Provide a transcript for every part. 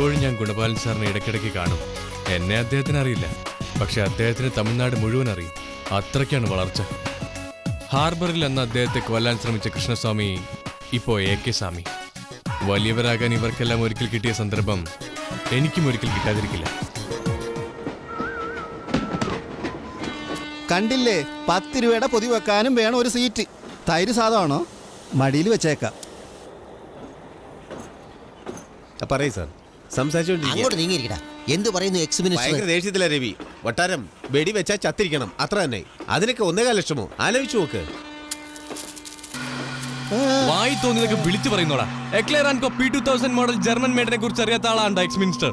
ഇപ്പോഴും ഞാൻ ഗുണപാലൻ സാറിനെ ഇടയ്ക്കിടയ്ക്ക് കാണും. എന്നെ അദ്ദേഹത്തിന് അറിയില്ല. പക്ഷെ അദ്ദേഹത്തിന് തമിഴ്നാട് മുഴുവൻ അറിയും. അത്രയ്ക്കാണ് വളർച്ച. ഹാർബറിൽ അന്ന് അദ്ദേഹത്തെ കൊല്ലാൻ ശ്രമിച്ച കൃഷ്ണസ്വാമി ഇപ്പോ എ കെ സ്വാമി. വലിയവരാകാൻ ഇവർക്കെല്ലാം ഒരിക്കൽ കിട്ടിയ സന്ദർഭം എനിക്കും ഒരിക്കൽ കിട്ടാതിരിക്കില്ല. കണ്ടില്ലേ? പത്ത് രൂപയുടെ പൊതി വെക്കാനും വേണം ഒരു സീറ്റ്. തൈര് സാധമാണോ? മടിയിൽ വെച്ചേക്കാം. പറയൂ സാർ. സംസാരിച്ചോണ്ടിരിക്കുക. അങ്ങോട്ട് നീങ്ങിയിരിക്കടാ. എന്ത് പറയുന്നു എക്സ് മിനിസ്റ്റർ ഭയങ്കര ദേഷ്യത്തില രവി. വട്ടാരം വെടി വെച്ചാൽ ചത്തിരിക്കണം. അത്ര തന്നെ. അതിനൊക്കെ ഒന്നേകാൽ ലക്ഷമോ? ആലോചിച്ചു നോക്ക്. വായി തോന്നിയതൊക്കെ വിളിച്ചു പറയുന്നോടാ. Eclair and P two thousand model German മേഡിനെ കുറിച്ച് അറിയാത്ത ആളാണ് എക്സ് മിനിസ്റ്റർ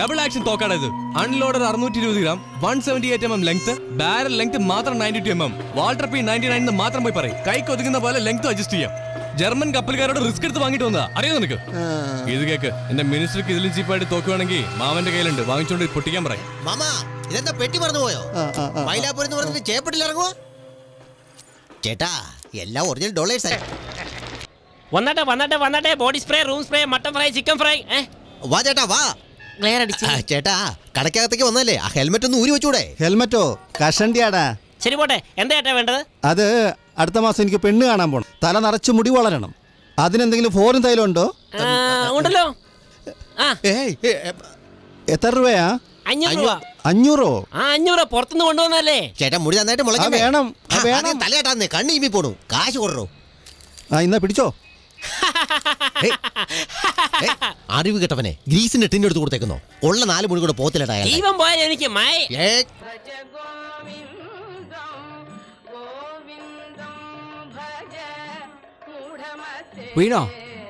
ഡബിൾ ആക്ഷൻ തോക്കാണ് ഇത്. അൺലോഡർ അറുന്നൂറ്റി ഇരുപത് gram one seventy eight M M length barrel length മാത്രം ninety two M M Walther P ninety nine മാത്രം പോയി പറയും. കൈക്ക് ഒതുങ്ങുന്ന പോലെ ലെങ്ത് അഡ്ജസ്റ്റ് ചെയ്യാം. ജർമ്മൻ കപ്പലുകാരോട് റിസ്ക് എടുത്ത് വാങ്ങിട്ട് വന്നതാ. അറിയാം നിനക്ക്? ഇത് കേക്ക്. എന്റെ മിനിസ്റ്റർക്ക് ഇതിലും ചീപ്പായിട്ട് തോക്കുവാണെങ്കിൽ മാമന്റെ കയ്യിലുണ്ട്. വാങ്ങിച്ചോണ്ട് പൊട്ടിക്കാൻ പറയും. മാമാ ഇതെന്താ പെട്ടി മറന്നു പോയോ? പറഞ്ഞിട്ട് ചേപ്പട്ടിൽ ഇറങ്ങുവോ? ചേട്ടാ എല്ലാം ഒറിജിനൽ ഡോളേഴ്സ് വന്നാട്ടെ വന്നാട്ടെ വന്നാട്ടെ. Body spray room spray mutton fry chicken fry വാ ചേട്ടാ വാ. ചേട്ടാ കടക്കകത്തേക്ക് വന്നല്ലേ ആ ഹെൽമെറ്റ് ഒന്ന് ഊരി വെച്ചൂടെ? ഹെൽമെറ്റോ കഷണ്ടിയാടാ. ശരി പോട്ടെ. എന്താ ചേട്ടാ വേണ്ടത്? അത് അടുത്ത മാസം എനിക്ക് പെണ്ണ് കാണാൻ പോണം. തല നിറച്ച് മുടി വളരണം. അതിനെന്തെങ്കിലും ഫോറിൻ തൈലം ഉണ്ടോ? ഉണ്ടല്ലോ. ആ. ഏയ് എത്ര രൂപയാ? അഞ്ഞൂറ് രൂപ. അഞ്ഞൂറോ? പുറത്തുനിന്ന് കൊണ്ടുവന്നല്ലേ ചേട്ടാ മുടി നന്നായിട്ട് ആ, വേണം, വേണം. തലയാട്ടാന്നേ കണ്ണ് ഇമ്മി പോണു. കാശ് കൊടുറോ. ആ ഇന്നാ പിടിച്ചോ. അറിവ് കേട്ടവനെ ഗ്രീസിന്റെ ടിന്റെ എടുത്ത് കൊടുത്തേക്കുന്നോ? ഉള്ള നാല് മുടി കൂടെ പോത്തിലട്ടാ. ജീവൻ പോയാൽ എനിക്ക് മായ വീണ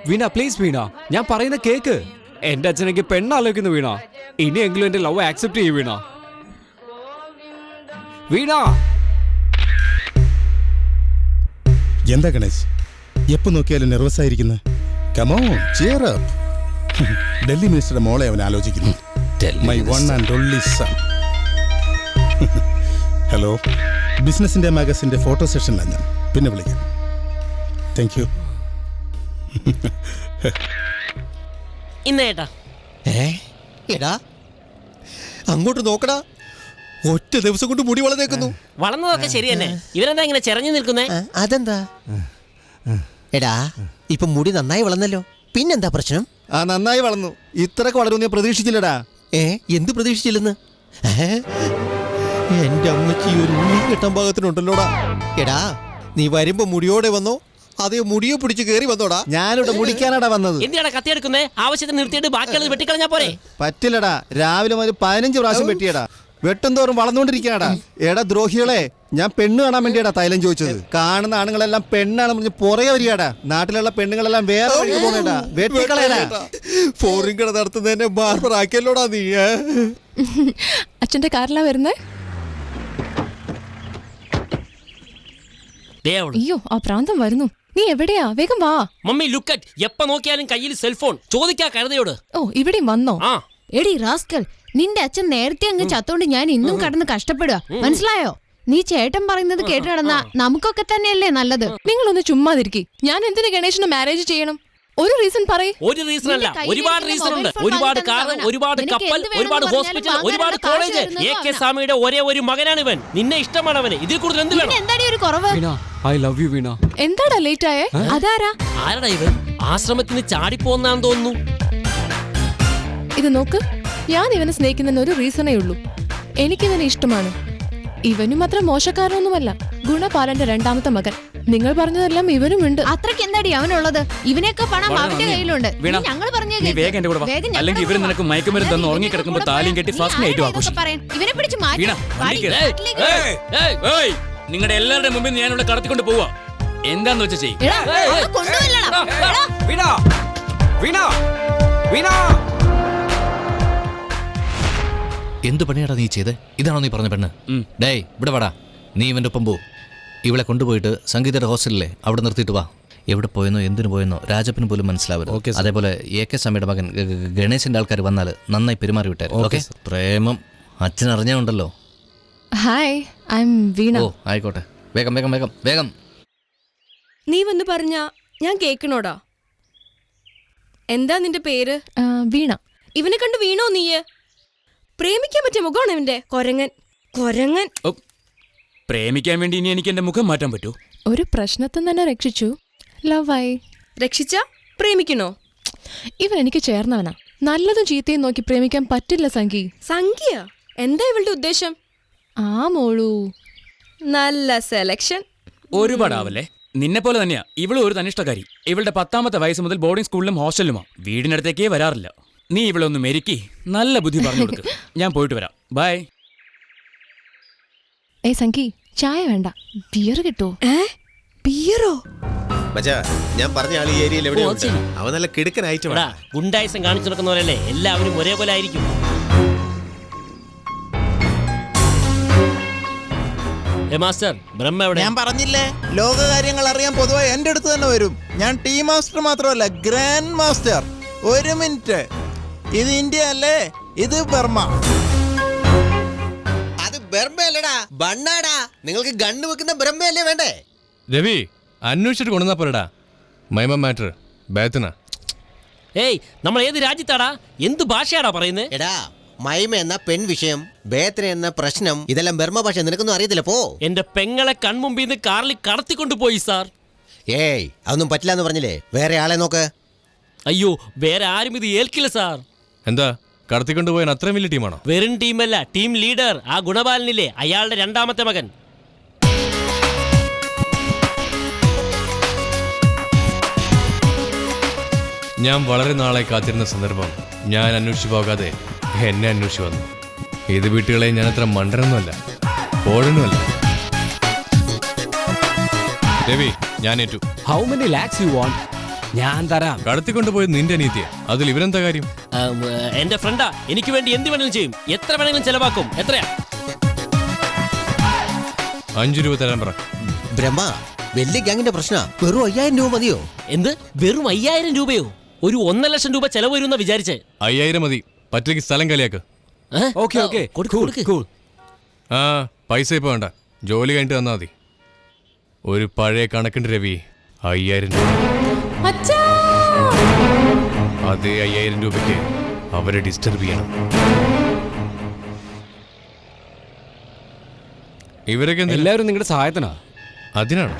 വീണ പ്ലീസ് വീണ. ഞാൻ പറയുന്ന കേക്ക്. എന്റെ അച്ഛനെനിക്ക് പെണ്ണാലോചിക്കുന്നു വീണ. ഇനിയെങ്കിലും എന്റെ ലവ് ആക്സെപ്റ്റ് ചെയ്യും വീണ. വീണ. എന്താ ഗണേശ്? എപ്പോ നോക്കിയാലും നെർവസ് ആയിരിക്കുന്നു? Come on cheer up Delhi മിനിസ്റ്ററുടെ മോളെ അവൻ ആലോചിക്കുന്നു. My one and only son hello ബിസിനസിന്റെ മാഗസിന്റെ ഫോട്ടോ സെഷനിലാണ് ഞാൻ. പിന്നെ വിളിക്കാം. താങ്ക് യു ഇന്ന് ചേട്ടാ ഏ? എടാ അങ്ങോട്ട് നോക്കടാ. ഒറ്റ ദിവസം കൊണ്ട് മുടി വളർന്നേക്കുന്നു. വളർന്നതൊക്കെ ശരി തന്നെ ഇവരെന്താ ഇങ്ങനെ ചെറഞ്ഞു നിൽക്കുന്നേ? അതെന്താ? എടാ ഇപ്പൊ മുടി നന്നായി വളർന്നല്ലോ. പിന്നെന്താ പ്രശ്നം? ആ നന്നായി വളർന്നു. ഇത്രക്ക് വളരുമെന്ന് ഞാൻ പ്രതീക്ഷിച്ചില്ലടാ. ഏ എന്ത് പ്രതീക്ഷിച്ചില്ലെന്ന്? എന്റെ അമ്മച്ചി ഒരു ഉള്ളി കെട്ടാൻ പാകത്തിനുണ്ടല്ലോടാ. എടാ നീ വരുമ്പോ മുടിയോടെ വന്നോ. അതേ മുടിയോ പിടിച്ച് കേറി വന്നോടാ. ഞാനിവിടെ മുടിക്കാനാടാ വന്നത്. എന്തിനാണ് കത്തിയെടുക്കുന്നേ ആവശ്യത്തിന് നിർത്തിയിട്ട് ബാക്കിയുള്ളത് വെട്ടിക്കളഞ്ഞാ പോരെ? പറ്റില്ലടാ. രാവിലെ മുതൽ പതിനഞ്ച് പ്രാവശ്യം വെട്ടിയടാ. വെട്ടും തോറും വളർന്നുകൊണ്ടിരിക്കാടാ എടാ ദ്രോഹികളെ ഞാൻ പെണ്ണ് കാണാൻ വേണ്ടിയാടാ തൈലം ചോദിച്ചത്. കാണുന്ന ആണുങ്ങളെല്ലാം പെണ്ണാണ് പറഞ്ഞ് പുറകെ വരികടാ നാട്ടിലുള്ള പെണ്ണുങ്ങളെല്ലാം വേറെ വഴിക്ക് പോകുന്നേടാ. വെട്ടിക്കളയടാ. ഫോറിൻ കട നടത്തുന്നതിനെ ബാർബർ ആക്കിയല്ലോടാ നീ. അച്ഛന്റെ കാറിലാ വരുന്നേ? അയ്യോ ആ പ്രാന്തം വരുന്നു. നീ എവിടെയാ? വേഗം വാ. മമ്മി ലുക്ക് അറ്റ് എപ്പ നോക്കിയാലും കയ്യിൽ സെൽഫോൺ ചോദിക്കാ കരുതയോട്. ഓ ഇവിടെ വന്നോ? ആ. എടി റാസ്കൽ നിന്റെ അച്ഛൻ നേരത്തെ അങ്ങ് ചത്തോണ്ട് ഞാൻ ഇന്നും കടന്ന് കഷ്ടപ്പെടുക മനസ്സിലായോ? നീ ചേട്ടൻ പറയുന്നത് കേട്ട് നടന്ന നമുക്കൊക്കെ തന്നെയല്ലേ നല്ലത്. നിങ്ങളൊന്ന് ചുമ്മാതിരിക്കി. ഞാൻ എന്തിനു ഗണേശന് മാരേജ് ചെയ്യണം? ഒരു റീസൺ പറയ്. ഒരു റീസൺ അല്ല. ഒരുപാട് റീസൺ ഉണ്ട്. ഒരുപാട് കാർ ഒരുപാട് കപ്പൽ ഒരുപാട് ഹോസ്പിറ്റൽ ഒരുപാട് കോളേജ് എ കെ. സ്വാമിയുടെ ഒരേ ഒരു മകനാണ് ഇവൻ നിന്നെ ഇഷ്ടമാണ് അവന് ഇതിൽ കൂടുതൽ എന്ത് വേണം? എന്താടി ഒരു കുറവ്? Veena I love you Veena. എന്താടാ ലേറ്റ് ആയേ? അതാരാ? ആരടാ ഇവൻ? ആശ്രമത്തിന് ചാടിപ്പോന്നാന്ന് തോന്നുന്നു. ഇത് നോക്ക്. ഞാൻ ഇവനെ സ്നേഹിക്കുന്നതിന് ഒരു റീസണേ ഉള്ളൂ. എനിക്കിവനെ ഇഷ്ടമാണ്. ഇവനും അത്ര മോശക്കാരനൊന്നുമല്ല. ഗുണപാലന്റെ രണ്ടാമത്തെ മകൻ. നിങ്ങൾ പറഞ്ഞതെല്ലാം ഇവനും ഉണ്ട് അത്രയ്ക്ക് എന്താടി അവനുള്ളത്? ഇവനെയൊക്കെ പണം അവന്റെ കയ്യിലുണ്ട്. വീണ, ഞങ്ങൾ പറഞ്ഞു നീ വേഗം എന്റെ കൂടെ വാ. അല്ലെങ്കിൽ ഇവർ നിനക്ക് മയക്കുമരുന്ന് തന്ന് ഉറങ്ങിക്കിടക്കുമ്പോ താലിയും കെട്ടി ഫസ്റ്റ് ആഘോഷിക്കും. ഇവനെ പിടിച്ച് മാറ്റി. വീണ. നാട്ടിലേക്ക് നിങ്ങളുടെ എല്ലാവരുടെ മുമ്പിൽ ഞാൻ ഇവിടെ കടത്തിക്കൊണ്ട് പോവാ. എന്താന്ന് വെച്ചാ ചെയ്യും. എടാ, അവനെ കൊണ്ടുവല്ലടാ. എടാ. വീണ വീണ വീണ. എന്ത് പണിയാടാ നീ ചെയ്ത്? ഇതാണോ നീ പറഞ്ഞ പെണ്ണ്? ഉം. ഡേയ് ഇവിടെ വാടാ. നീ ഇവന്റെ ഒപ്പം പോ. ഇവളെ കൊണ്ടുപോയിട്ട് സംഗീതയുടെ ഹോസ്റ്റലിലെ അവിടെ നിർത്തിയിട്ട് വാ. എവിടെ പോയെന്നോ എന്തിനു പോയെന്നോ രാജപ്പന് പോലും മനസ്സിലാവരുത്. അതേപോലെ എ കെ സ്വാമിയുടെ മകൻ ഗ- ഗ- ഗണേശന്റെ ആൾക്കാർ വന്നാൽ നന്നായി പെരുമാറി വിട്ടായിരുന്നു ഓക്കെ പ്രേമം അച്ഛൻ അറിഞ്ഞുണ്ടല്ലോ ഹായ് ഐ എം വീണ. ഓ ആയിക്കോട്ടെ. വേഗം വേഗം വേഗം വേഗം. നീ വന്ന് പറഞ്ഞ ഞാൻ കേക്കണോടാ? എന്താ നിന്റെ പേര്? ആ, വീണ. ഇവനെ കണ്ട് വീണോ നീയ്? പ്രേമിക്കാൻ പറ്റിയ മുഖമാണ് ഇവന്റെ? കൊരങ്ങൻ. കൊരങ്ങൻ. പ്രേമിക്കാൻ വേണ്ടി ഇനി എനിക്ക് എന്റെ മുഖം മാറ്റാൻ പറ്റൂ. ഒരു പ്രശ്നത്തിൽ തന്നെ രക്ഷിച്ചു. ലവായി. രക്ഷിച്ച? പ്രേമിക്കണോ? ഇവൻ എനിക്ക് ചേർന്നവനാ. നല്ലതും ചീത്തയും നോക്കി പ്രേമിക്കാൻ പറ്റില്ല സംഗി. സംഖ്യ എന്താ ഇവളുടെ ഉദ്ദേശം? ആ മോളൂ. നല്ല സെലക്ഷൻ ഒരുപാടാവല്ലേ? നിന്നെ പോലെ തന്നെയാ. ഇവൾ ഒരു തനിഷ്ടക്കാരി ഇവളുടെ പത്താമത്തെ വയസ്സ് മുതൽ ബോർഡിംഗ് സ്കൂളിലും ഹോസ്റ്റലിലുമാ. വീടിനടുത്തേക്കേ വരാറില്ല. നീ ഇവളൊന്ന് മെരുക്കി. നല്ല ബുദ്ധി പറഞ്ഞു കൊടുക്ക്. ഞാൻ പോയിട്ട് വരാം. ബൈ. ഏ സംഖി ചായ വേണ്ട. ബിയർ കിട്ടുമോ ഏ? ബിയറോ മച്ചാ ഞാൻ പറഞ്ഞ ആൾ ഈ ഏരിയയിൽ എവിടെ ഉണ്ട്. അവൻ നല്ല കിടുക്കൻ എടാ ഐറ്റമാണ് ഗുണ്ടായിസം കാണിച്ചു നടക്കുന്നവരല്ലേ എല്ലാവരും ഒരേപോലെ ആയിരിക്കും. ഏ മാസ്റ്റർ ബ്രഹ്മ എവിടെ? ഞാൻ പറഞ്ഞില്ലേ ലോകകാര്യങ്ങൾ അറിയാൻ പൊതുവായി എന്റെ അടുത്ത് തന്നെ വരും. ഞാൻ ടീ മാസ്റ്റർ മാത്രമല്ല ഗ്രാൻഡ് മാസ്റ്റർ. ഒരു മിനിറ്റ്. ഇത് ഇന്ത്യ അല്ലേ? ഇത് ബർമ്മ. അത് ബർമ്മയല്ലടാ ബണ്ണാടാ. നിങ്ങൾക്ക് ഗണ്ണ് വെക്കുന്ന ബ്രഹ്മയല്ലേ വേണ്ടേ? രവി അന്വേഷിച്ചിട്ട് കൊണ്ടുവന്നാ പോരടാ. മൈമ മാറ്റർ ബാത്തിന ഏയ് നമ്മൾ ഏത് രാജ്യത്താടാ? എന്ത് ഭാഷയാടാ പറയുന്നത് എടാ മൈമ എന്ന പെൺ വിഷയം ബേത്തന എന്ന പ്രശ്നം ഇതെല്ലാം ബർമ്മ ഭാഷ നിനക്കൊന്നും അറിയത്തില്ല പോ. എന്റെ പെങ്ങളെ കൺമുമ്പിൽ നിന്ന് കാറിൽ കടത്തിക്കൊണ്ടുപോയി സാർ. ഏയ് അതൊന്നും പറ്റില്ല എന്ന് പറഞ്ഞില്ലേ? വേറെ ആളെ നോക്ക്. അയ്യോ വേറെ ആരും ഇത് ഏൽക്കില്ല സാർ. എന്താ? കടത്തിക്കൊണ്ടുപോയാൻ അത്രയും വലിയ ടീമാണോ? വെറും ടീമല്ല ടീം ലീഡർ. ആ ഗുണപാലനില്ലേ അയാളുടെ രണ്ടാമത്തെ മകൻ. ഞാൻ വളരെ നാളെ കാത്തിരുന്ന സന്ദർഭം ഞാൻ അന്വേഷിച്ചു പോകാതെ എന്നെ അന്വേഷിച്ചു വന്നു. ഇത് വീട്ടുകളെ ഞാൻ അത്ര മണ്ടനൊന്നുമല്ല പോഴനുമല്ല. രവി ഞാൻ ഏറ്റു. How many lakhs you want ഞാൻ തരാം. കടത്തിക്കൊണ്ടുപോയത് നിന്റെ അനീതിയാ അതിൽ ഇവരെന്താ കാര്യം? എന്റെ ഫ്രണ്ടാ എനിക്ക് വേണ്ടി എന്ത് വേണമെങ്കിലും ചെയ്യും. എത്ര വേണമെങ്കിലും ചെലവാക്കും. എത്രയാ? അഞ്ചു രൂപ തരാൻ പറ. ബ്രഹ്മ വലിയ ഗ്യാങ്ങിന്റെ പ്രശ്ന. വെറും അയ്യായിരം രൂപ മതിയോ? എന്ത്? വെറും അയ്യായിരം രൂപയോ? ഒരു ഒന്നര ലക്ഷം രൂപ ചെലവ് വരുന്ന വിചാരിച്ചേ. അയ്യായിരം മതി. പറ്റേക്ക് സ്ഥലം കളിയാക്ക്. ഏ? Okay okay. കൊടുക്ക്, കൊടുക്ക്. ആ പൈസ ഇപ്പൊ വേണ്ട. ജോലി കഴിഞ്ഞിട്ട് തന്നാ മതി. ഒരു പഴയ കണക്കുണ്ട് രവി അയ്യായിരം രൂപ. അതേ അയ്യായിരം രൂപയ്ക്ക് അവരെ ഡിസ്റ്റർബ് ചെയ്യണം. ഇവരൊക്കെ എന്തിനാ? എല്ലാവരും നിങ്ങളുടെ സഹായത്തിനാ? അതിനാണ്?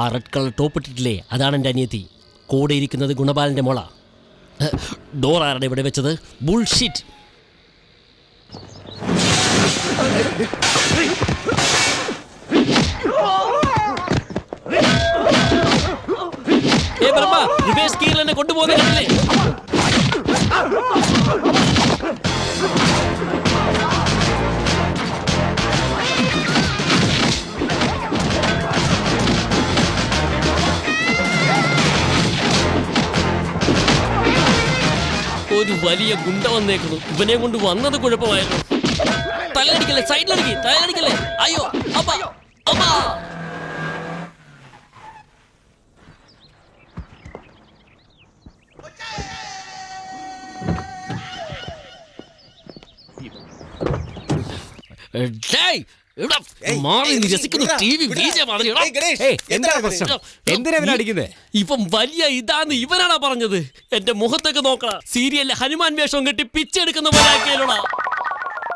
ആ റെഡ് കളർ ടോപ്പ് ഇട്ടിട്ടില്ലേ? അതാണ് എന്റെ അനിയത്തി. കൂടെ ഇരിക്കുന്നത് ഗുണപാലന്റെ മോള. ഡോർ ആരുടെ ഇവിടെ വെച്ചത്? ബുൾഷിറ്റ് ഏ ബ്രഹ്മ റിവേഴ്സ് ഗിയറിൽ എന്നെ കൊണ്ടുപോകുന്ന ഒരു വലിയ ഗുണ്ട വന്നേക്കുന്നു. ഇവനെ കൊണ്ട് വന്നത് കുഴപ്പമായിരുന്നു തലയടിക്കല്ലേ സൈഡിലടിക്കേ. തലയടിക്കല്ലേ അയ്യോ അപ്പ അമ്മ. മാറി ടി വി എന്തിനാ അടിക്കുന്നേ ഇവൻ വലിയ ഇതാന്ന് ഇവനാണാ പറഞ്ഞത്. എന്റെ മുഖത്തൊക്കെ നോക്കണ സീരിയലിലെ ഹനുമാൻ വേഷം കെട്ടി പിച്ചെടുക്കുന്ന പോലെ ആക്കിയാലോടാ.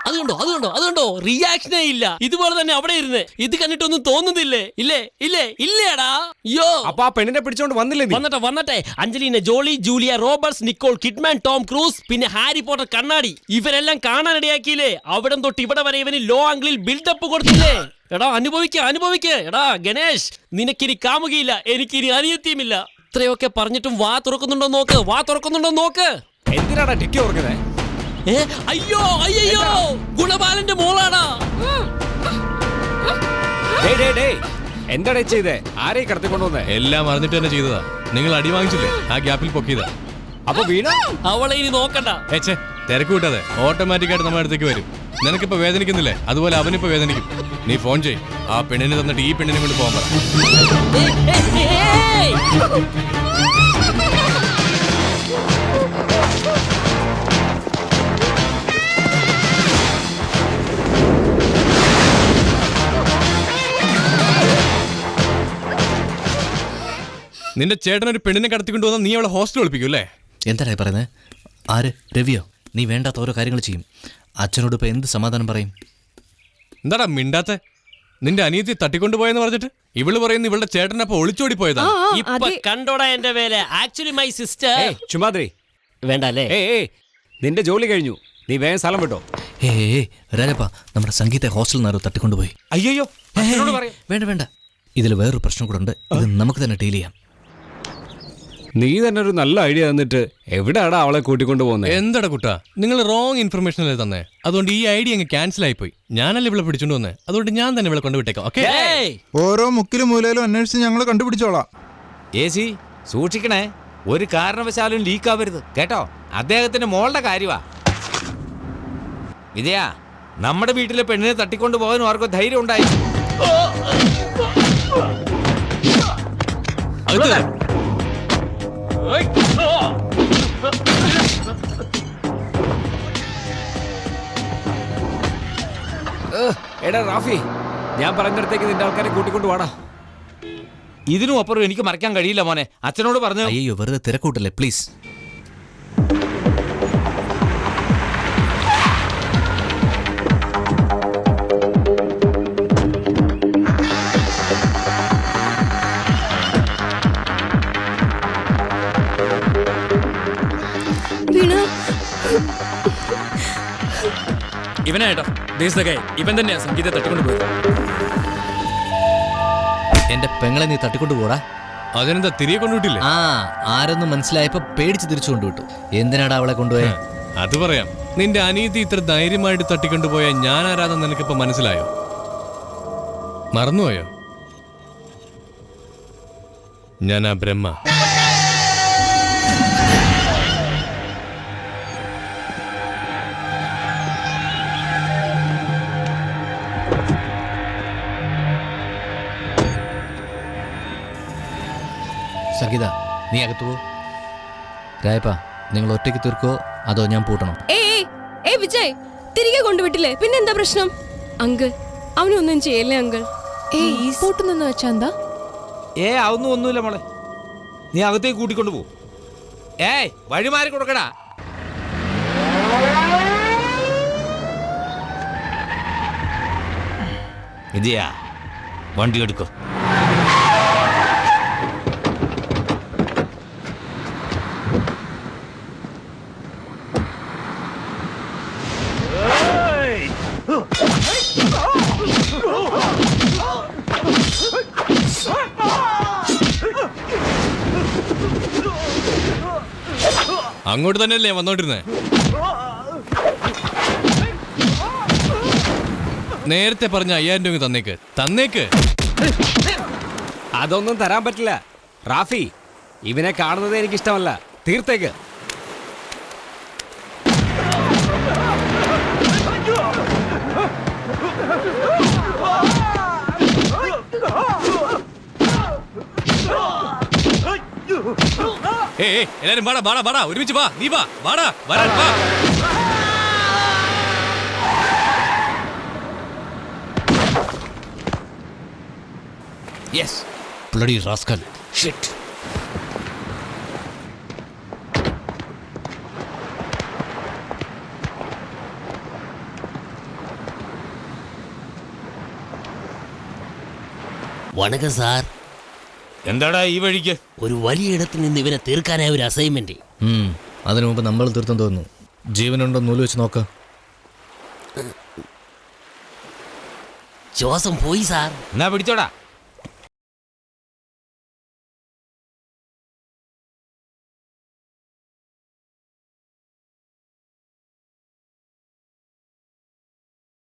അതുകൊണ്ടോ? അതുകൊണ്ടോ? അതുകൊണ്ടോ? റിയാക്ഷനേ ഇല്ല. ഇതുപോലെ തന്നെ അവിടെ ഇരുന്ന്. ഇത് കണ്ടിട്ടൊന്നും തോന്നുന്നില്ലേ? ഇല്ലേ? ഇല്ലേ? ഇല്ലേടാ. യോ അപ്പൊ ആ പെണ്ണിനെ പിടിച്ചോണ്ട് വന്നില്ലേ നീ? വന്നട്ടെ വന്നട്ടെ. Angelina Jolie Julia Roberts Nicole Kidman Tom Cruise പിന്നെ ഹാരി പോട്ടർ കണ്ണാടി. ഇവരെല്ലാം കാണാനിടയാക്കിയില്ലേ അവിടം തൊട്ട് ഇവിടെ വരെ ഇവന് ലോ ആംഗിളിൽ ബിൽഡപ്പ് കൊടുത്തില്ലേ? എടാ അനുഭവിക്ക അനുഭവിക്ക. എടാ ഗണേഷ് നിനക്കിനി കാമുകയില്ല. എനിക്കിനി അനിയത്തിയുമില്ല. ഇത്രയൊക്കെ പറഞ്ഞിട്ടും വാ തുറക്കുന്നുണ്ടോ നോക്ക്. വാ തുറക്കുന്നുണ്ടോ നോക്ക്. എന്തിനാടാ ടിക്കി ഓർക്കുന്നേ ഏ അയ്യോ അയ്യോ ഗുണപാലന്റെ ഡേയ് എന്താടേ ചെയ്തേ? ആരെയും കടത്തിക്കൊണ്ടുവന്നേ എല്ലാം അറിഞ്ഞിട്ട് തന്നെ ചെയ്തതാ. നിങ്ങൾ അടി വാങ്ങിച്ചില്ലേ? ആ ഗ്യാപ്പിൽ പൊക്കിയതാ. അപ്പൊ വീണ? അവളെ ഇനി നോക്കണ്ട. ഏച്ചേ തിരക്ക് കൂട്ടാതെ. ഓട്ടോമാറ്റിക് ആയിട്ട് നമ്മുടെ അടുത്തേക്ക് വരും. നിനക്കിപ്പോ വേദനിക്കുന്നില്ലേ? അതുപോലെ അവനിപ്പോ വേദനിക്കും. നീ ഫോൺ ചെയ് ആ പെണ്ണിനെ തന്നിട്ട് ഈ പെണ്ണിനെ കൊണ്ട് പോകാൻ പറ. നിന്റെ ചേട്ടൻ ഒരു പെണ്ണിനെ കടത്തിക്കൊണ്ടു വന്നാൽ നീ അവളെ ഹോസ്റ്റൽ ഒളിപ്പിക്കും അല്ലേ? എന്താടാ പറയുന്നത് ആര്? രവിയോ? നീ വേണ്ടാത്ത ഓരോ കാര്യങ്ങൾ ചെയ്യും. അച്ഛനോട് ഇപ്പൊ എന്ത് സമാധാനം പറയും? എന്താടാ മിണ്ടാത്ത? നിന്റെ അനിയത്തി തട്ടിക്കൊണ്ടുപോയെന്ന് പറഞ്ഞിട്ട് ഇവൾ പറയുന്നു ഇവളുടെ ചേട്ടനപ്പൊ ഒളിച്ചോടി പോയതാ. ഇപ്പൊ കണ്ടോടാ എന്റെ വേല. ആക്ച്വലി മൈ സിസ്റ്റർ ചുമ്മാതിരി. വേണ്ട അല്ലേ നിന്റെ ജോലി കഴിഞ്ഞു. നീ വേഗം സ്ഥലം വിട്ടോ. ഏ ഏ രാജപ്പ നമ്മുടെ സംഗീത ഹോസ്റ്റലിൽ നിന്നാരോ തട്ടിക്കൊണ്ടുപോയി അയ്യോ വേണ്ട വേണ്ട. ഇതിൽ വേറൊരു പ്രശ്നം കൂടെ ഉണ്ട്. ഇത് നമുക്ക് തന്നെ ഡീൽ ചെയ്യാം. നീ തന്നെ ഒരു നല്ല ഐഡിയ തന്നിട്ട് എവിടെയാടാ അവളെ കൂട്ടിക്കൊണ്ട് പോകുന്നത് എന്താടാ കുട്ടാ? നിങ്ങൾ റോങ് ഇൻഫർമേഷൻ അല്ലേ തന്നെ. അതുകൊണ്ട് ഈ ഐഡിയ അങ്ങ് ക്യാൻസൽ ആയി പോയി ഞാനല്ലേ ഇവിടെ പിടിച്ചോണ്ട് വന്നേ. അതുകൊണ്ട് ഞാൻ തന്നെ ഇവിടെ കൊണ്ടുവിട്ടേക്കാം ഓക്കെ ഓരോ മുക്കിലും മൂലയിലും അന്വേഷിച്ച് ഞങ്ങൾ കണ്ടുപിടിച്ചോളാം. ഏസി സൂക്ഷിക്കണേ. ഒരു കാരണവശാലും ലീക്ക് ആവരുത് കേട്ടോ? അദ്ദേഹത്തിന്റെ മോളുടെ കാര്യമാ വിജയാ നമ്മുടെ വീട്ടിലെ പെണ്ണിനെ തട്ടിക്കൊണ്ടു പോകാനും ആർക്കും ധൈര്യം ഉണ്ടായി എടാ റാഫി ഞാൻ പറഞ്ഞിടത്തേക്ക് നിന്റെ ആൾക്കാരെ കൂട്ടിക്കൊണ്ട് വാടാ. ഇതിനും അപ്പുറം എനിക്ക് മറക്കാൻ കഴിയില്ല മോനെ. അച്ഛനോട് പറഞ്ഞു അയ്യോ വെറുതെ തിരക്കൂട്ടല്ലേ പ്ലീസ് ഇവനാ ഏട്ടാ ദേശ ഇവൻ തന്നെയാ സംഗീതം തട്ടിക്കൊണ്ട് പോയത്. എന്റെ പെങ്ങളെ നീ തട്ടിക്കൊണ്ടു പോടാ. അതിനെന്താ തിരികെ കൊണ്ടുവിട്ടില്ലേ? ആ ആരെന്ന് മനസ്സിലായപ്പോ പേടിച്ച് തിരിച്ചു കൊണ്ടുവിട്ടു. എന്തിനാടാ അവളെ കൊണ്ടുപോയെ? അത് പറയാം. നിന്റെ അനീതി ഇത്ര ധൈര്യമായിട്ട് തട്ടിക്കൊണ്ടുപോയ ഞാൻ ആരാധന നിനക്കിപ്പോ മനസ്സിലായോ? മറന്നുപോയോ? ഞാൻ ആ ബ്രഹ്മ. സംഗീത നീ അകത്തു പോ. രായപ്പ നിങ്ങൾ ഒറ്റയ്ക്ക് തീർക്കോ അതോ ഞാൻ പൂട്ടണോ? ഏയ് ഏയ് വിജയ് തിരികെ കൊണ്ടുവിട്ടില്ലേ? പിന്നെ എന്താ പ്രശ്നം? അങ്കിൾ അവനൊന്നും ചെയ്യല്ലേ അങ്കിൾ? ഏയ് പൂട്ടുന്നെന്ന് വെച്ചാ എന്താ? ഏ അതൊന്നും ഒന്നുമില്ല മോളെ. നീ അകത്തേക്ക് കൂട്ടിക്കൊണ്ടു പോ. ഏയ് വഴി മാറി കൊടുക്കടാ. വിജയ വണ്ടി എടുക്കോ. അങ്ങോട്ട് തന്നെയല്ലേ വന്നോണ്ടിരുന്നേ? നേരത്തെ പറഞ്ഞ അയ്യായിരം രൂപ തന്നേക്ക്. തന്നേക്ക്. അതൊന്നും തരാൻ പറ്റില്ല. റാഫി ഇവനെ കാണുന്നത് എനിക്ക് ഇഷ്ടമല്ല തീർത്തേക്ക് ഏ എല്ലാരും വാടാ വാടാ വാടാ ഒരുമിച്ച് വാ നീ വാ വാടാ വരാൻ വാ യെസ് ബ്ലഡി റാസ്കൽ ഷിറ്റ് വണക്കം സാർ എന്താടാ ഈ വഴിക്ക്? ഒരു വലിയ ഇടത്തിൽ നിന്ന് ഇവനെ തീർക്കാനായ ഒരു അസൈൻമെന്റ് അതിനു മുമ്പ് നമ്മൾ തീർത്തും തോന്നുന്നു. ജീവനുണ്ടോ നൂൽ വെച്ച് നോക്ക. ശ്വാസം പോയി സാർ. എന്നാ പിടിച്ചോടാ.